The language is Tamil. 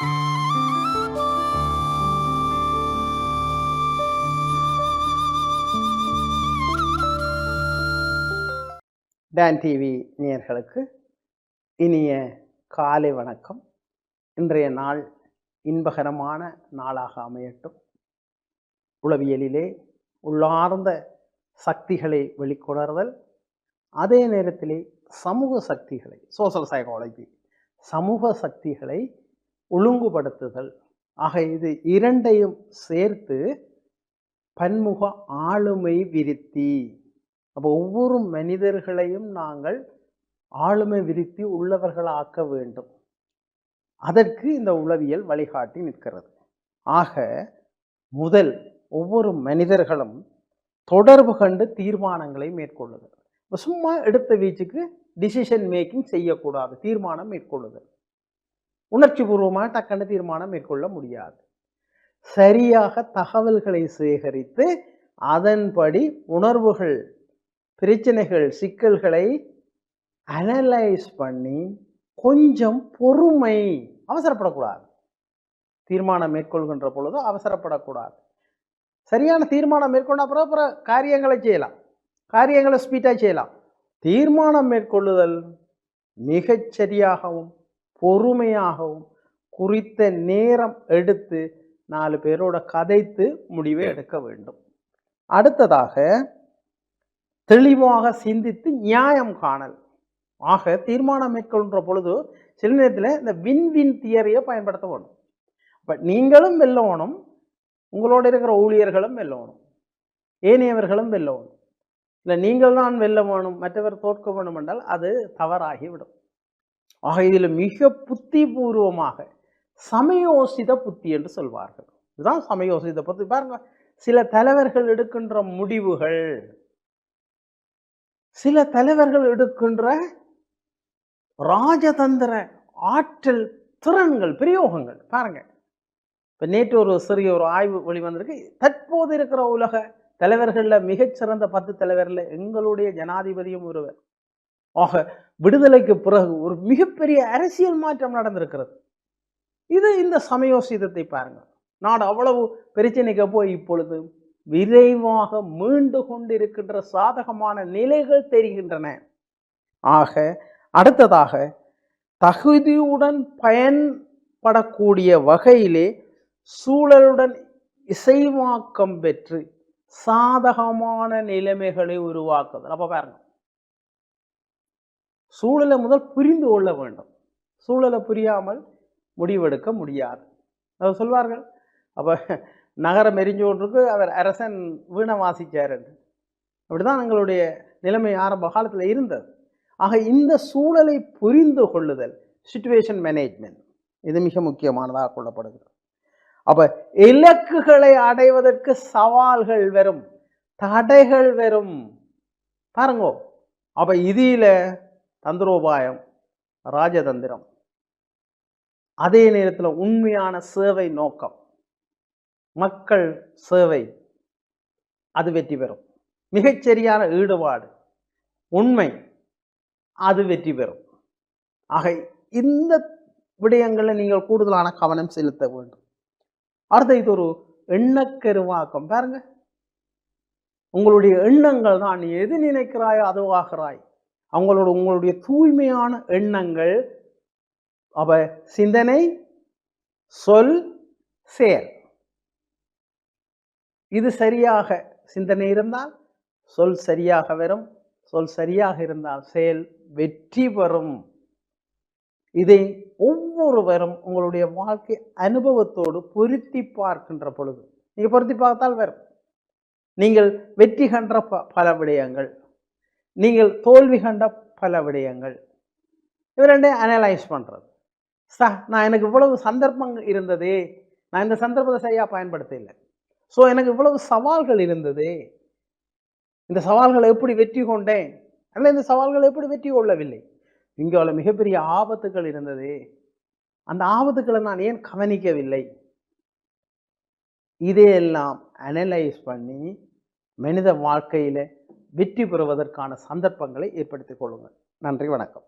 டான் டிவி நேயர்களுக்கு இனிய காலை வணக்கம். இன்றைய நாள் இன்பகரமான நாளாக அமையட்டும். உளவியலிலே உள்ளார்ந்த சக்திகளை வெளிக்கொணர்தல் அதே நேரத்திலே சமூக சக்திகளை சோசியல் சைக்காலஜி சமூக சக்திகளை ஒழுங்குபடுத்துதல். ஆக இது இரண்டையும் சேர்த்து பன்முக ஆளுமை விருத்தி. அப்போ ஒவ்வொரு மனிதர்களையும் நாங்கள் ஆளுமை விருத்தி உள்ளவர்களாக்க வேண்டும். அதற்கு இந்த உளவியல் வழிகாட்டி நிற்கிறது. ஆக முதல் ஒவ்வொரு மனிதர்களும் தொடர்பு கண்டு தீர்மானங்களை மேற்கொள்ளுதல். சும்மா எடுத்த வீச்சுக்கு டிசிஷன் மேக்கிங் செய்யக்கூடாது தீர்மானம் மேற்கொள்ளுதல். உணர்ச்சி பூர்வமாக டக்குன்னு தீர்மானம் மேற்கொள்ள முடியாது. சரியாக தகவல்களை சேகரித்து அதன்படி உணர்வுகள் பிரச்சனைகள் சிக்கல்களை அனலைஸ் பண்ணி கொஞ்சம் பொறுமை அவசரப்படக்கூடாது. தீர்மானம் மேற்கொள்கின்ற பொழுது அவசரப்படக்கூடாது. சரியான தீர்மானம் மேற்கொண்ட அப்புறம் அப்புறம் காரியங்களை செய்யலாம். காரியங்களை ஸ்பீட்டாக செய்யலாம். தீர்மானம் மேற்கொள்ளுதல் மிகச் சரியாகவும் பொறுமையாகவும் குறித்த நேரம் எடுத்து நாலு பேரோட கதைத்து முடிவை எடுக்க வேண்டும். அடுத்ததாக தெளிவாக சிந்தித்து நியாயம் காணல். ஆக தீர்மானம் மேற்கொள்கின்ற பொழுது சில நேரத்தில் இந்த வின் வின் தியரியை பயன்படுத்த வேணும். பட் நீங்களும் வெல்லணும் உங்களோட இருக்கிற ஊழியர்களும் வெல்லணும் ஏனையவர்களும் வெல்லணும் இல்லை நீங்கள் தான் வெல்ல வேணும் மற்றவர் தோற்க வேணும் என்றால் அது தவறாகிவிடும். ஆக இதில் மிக புத்தி பூர்வமாக சமயோசித புத்தி என்று சொல்வார்கள். இதுதான் சமயோசித புத்தி. பாருங்க சில தலைவர்கள் எடுக்கின்ற முடிவுகள் சில தலைவர்கள் எடுக்கின்ற ராஜதந்திர ஆற்றல் திறன்கள் பிரயோகங்கள். பாருங்க இப்போ நேற்று ஒரு சிறிய ஒரு ஆய்வு வெளிவந்திருக்கு தற்போது இருக்கிற உலக தலைவர்களில் மிகச்சிறந்த பத்து தலைவரில் எங்களுடைய ஜனாதிபதியும் ஒருவர். ஆக விடுதலைக்கு பிறகு ஒரு மிகப்பெரிய அரசியல் மாற்றம் நடந்திருக்கிறது. இது இந்த சமயோசிதத்தை பாருங்க நாடு அவ்வளவு பிரச்சனைக்கு போய் இப்பொழுது விரைவாக மீண்டு கொண்டிருக்கின்ற சாதகமான நிலைகள் தெரிகின்றன. ஆக அடுத்ததாக தகுதியுடன் பயன்படக்கூடிய வகையிலே சூழலுடன் இசைவாக்கம் பெற்று சாதகமான நிலைமைகளை உருவாக்குதல். அப்ப பாருங்க. சூழலை முதல் புரிந்து கொள்ள வேண்டும். சூழலை புரியாமல் முடிவெடுக்க முடியாது. அதை சொல்வார்கள் அப்போ நகரம் எரிஞ்சு கொண்டிருக்கு அவர் அரசன் வீணை வாசிச்சார் என்று. அப்படிதான் எங்களுடைய நிலைமை ஆரம்ப காலத்தில் இருந்தது. ஆக இந்த சூழலை புரிந்து கொள்ளுதல் சுச்சுவேஷன் மேனேஜ்மெண்ட் இது மிக முக்கியமானதாக கொள்ளப்படுகிறது. அப்போ இலக்குகளை அடைவதற்கு சவால்கள் வரும் தடைகள் வரும் பாருங்கோ அப்போ இதில் தந்திரோபாயம் ராஜதந்திரம். அதே நேரத்தில் உண்மையான சேவை நோக்கம். மக்கள் சேவை அது வெற்றி பெறும். மிகச்சரியான ஈடுபாடு உண்மை அது வெற்றி பெறும். ஆக இந்த விடயங்களில் நீங்கள் கூடுதலான கவனம் செலுத்த வேண்டும். அடுத்த இது ஒரு எண்ணக்கருவாக்கம். பாருங்க. உங்களுடைய எண்ணங்கள் தான் நீ எது நினைக்கிறாயோ அதுவாகிறாய். அவங்களோட உங்களுடைய தூய்மையான எண்ணங்கள் அவ சிந்தனை சொல் செயல். இது சரியாக சிந்தனை இருந்தால் சொல் சரியாக வரும். சொல் சரியாக இருந்தால் செயல் வெற்றி பெறும். இதை ஒவ்வொருவரும் உங்களுடைய வாழ்க்கை அனுபவத்தோடு பொருத்தி பார்க்கின்ற பொழுது நீங்கள் பொருத்தி பார்த்தால் வரும். நீங்கள் வெற்றி கன்ற ப- பல விடயங்கள். நீங்கள் தோல்வி கண்ட பல விடயங்கள். இது ரெண்டையும் அனலைஸ் பண்ணுறது சா நான் எனக்கு இவ்வளவு சந்தர்ப்பங்கள் இருந்ததே நான் இந்த சந்தர்ப்பத்தை சரியாக பயன்படுத்த இல்லை ஸோ எனக்கு இவ்வளவு சவால்கள் இருந்ததே இந்த சவால்களை எப்படி வெற்றி கொண்டேன்? அல்ல இந்த சவால்களை எப்படி வெற்றி கொள்ளவில்லை? இங்கே உள்ள மிகப்பெரிய ஆபத்துகள் இருந்தது அந்த ஆபத்துக்களை நான் ஏன் கவனிக்கவில்லை? இதையெல்லாம் அனலைஸ் பண்ணி மனித வாழ்க்கையில் வெற்றி பெறுவதற்கான சந்தர்ப்பங்களை ஏற்படுத்திக் கொள்ளுங்கள். நன்றி வணக்கம்.